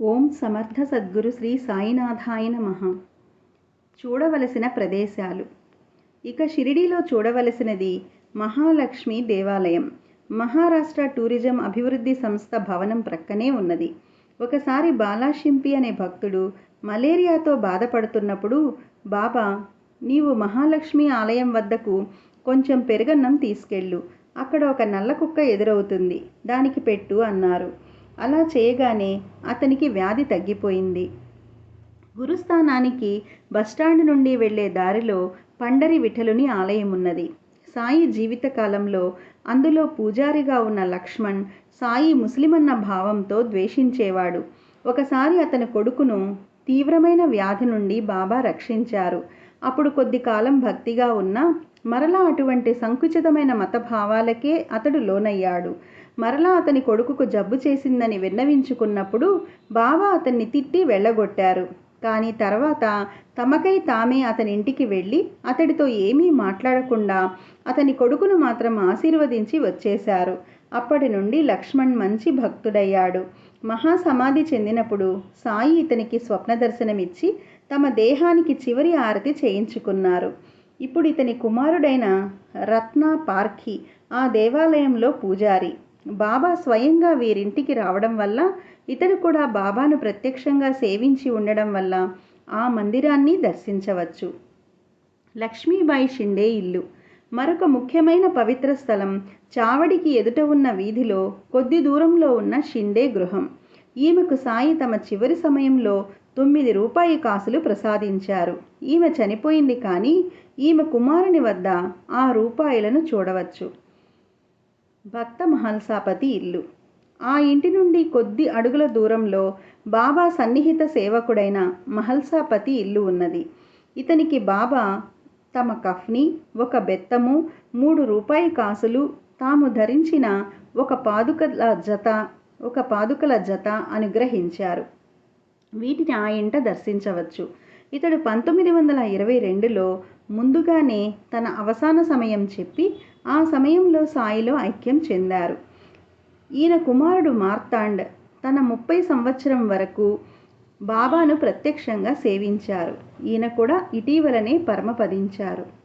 ఓం సమర్థ సద్గురు శ్రీ సాయినాథాయ నమః. చూడవలసిన ప్రదేశాలు. ఇక షిరిడీలో చూడవలసినది మహాలక్ష్మి దేవాలయం. మహారాష్ట్ర టూరిజం అభివృద్ధి సంస్థ భవనం ప్రక్కనే ఉన్నది. ఒకసారి బాలాషింపి అనే భక్తుడు మలేరియాతో బాధపడుతున్నప్పుడు బాబా నీవు మహాలక్ష్మి ఆలయం వద్దకు కొంచెం పెరుగన్నం తీసుకెళ్ళు. అక్కడ ఒక నల్ల కుక్క ఎదురవుతుంది. దానికి పెట్టు అన్నారు. అలా చేయగానే అతనికి వ్యాధి తగ్గిపోయింది. గురుస్థానానికి బస్టాండ్ నుండి వెళ్ళే దారిలో పండరి విఠలుని ఆలయం ఉన్నది సాయి జీవితకాలంలో అందులో పూజారిగా ఉన్న లక్ష్మణ్ సాయి ముస్లిమన్న భావంతో ద్వేషించేవాడు. ఒకసారి అతని కొడుకును తీవ్రమైన వ్యాధి నుండి బాబా రక్షించారు. అప్పుడు కొద్ది కాలం భక్తిగా ఉన్నా మరలా అటువంటి సంకుచితమైన మత భావాలకే అతడు లోనయ్యాడు. మరలా అతని కొడుకుకు జబ్బు చేసిందని విన్నవించుకున్నప్పుడు బాబా అతన్ని తిట్టి వెళ్ళగొట్టారు. కానీ తర్వాత తమకై తామే అతని ఇంటికి వెళ్ళి అతడితో ఏమీ మాట్లాడకుండా అతని కొడుకును మాత్రం ఆశీర్వదించి వచ్చేశారు. అప్పటి నుండి లక్ష్మణ్ మంచి భక్తుడయ్యాడు. మహాసమాధి చెందినప్పుడు సాయి ఇతనికి స్వప్న దర్శనమిచ్చి తమ దేహానికి చివరి ఆరతి చేయించుకున్నారు. ఇప్పుడు ఇతని కుమారుడైన రత్న పార్ఖి ఆ దేవాలయంలో పూజారి. బాబా స్వయంగా వీరింటికి రావడం వల్ల ఇతడు కూడా బాబాను ప్రత్యక్షంగా సేవించి ఉండడం వల్ల ఆ మందిరాన్ని దర్శించవచ్చు. లక్ష్మీబాయి షిండే ఇల్లు. మరొక ముఖ్యమైన పవిత్ర స్థలం చావడికి ఎదుట ఉన్న వీధిలో కొద్ది దూరంలో ఉన్న షిండే గృహం. ఈమెకు సాయి తమ చివరి సమయంలో తొమ్మిది రూపాయి కాసులు ప్రసాదించారు. ఈమె చనిపోయింది కానీ ఈమె కుమారుని వద్ద ఆ రూపాయలను చూడవచ్చు. భక్త మహల్సాపతి ఇల్లు. ఆ ఇంటి నుండి కొద్ది అడుగుల దూరంలో బాబా సన్నిహిత సేవకుడైన మహల్సాపతి ఇల్లు ఉన్నది. ఇతనికి బాబా తమ కఫ్ని ఒక బెత్తము మూడు రూపాయి కాసులు తాము ధరించిన ఒక పాదుకల జత ఒక పాదుకల జత అనుగ్రహించారు వీటిని ఆ ఇంట దర్శించవచ్చు. ఇతడు పంతొమ్మిది వందల ఇరవై రెండులో ముందుగానే తన అవసాన సమయం చెప్పి ఆ సమయంలో సాయిలో ఐక్యం చెందారు. ఈయన కుమారుడు మార్తాండ్ తన ముప్పై సంవత్సరం వరకు బాబాను ప్రత్యక్షంగా సేవించారు. ఈయన కూడా ఇటీవలనే పరమపదించారు.